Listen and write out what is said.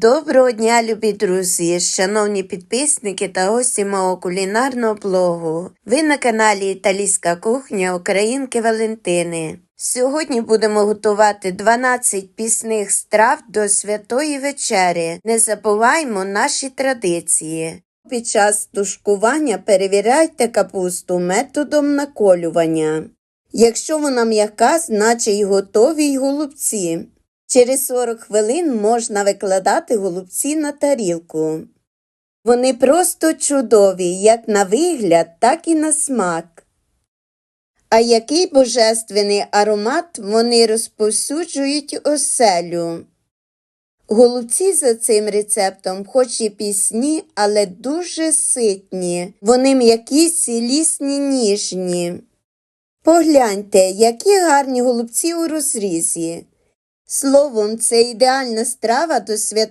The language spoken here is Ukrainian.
Доброго дня, любі друзі, шановні підписники та гості мого кулінарного блогу. Ви на каналі Італійська кухня Українки Валентини. Сьогодні будемо готувати 12 пісних страв до святої вечері. Не забуваймо наші традиції. Під час тушкування перевіряйте капусту методом наколювання. Якщо вона м'яка, значить готові й голубці. Через 40 хвилин можна викладати голубці на тарілку. Вони просто чудові як на вигляд, так і на смак. А який божественний аромат вони розповсюджують оселю. Голубці за цим рецептом хоч і пісні, але дуже ситні. Вони м'які, цілісні, ніжні. Погляньте, які гарні голубці у розрізі. Словом, це ідеальна страва до свят...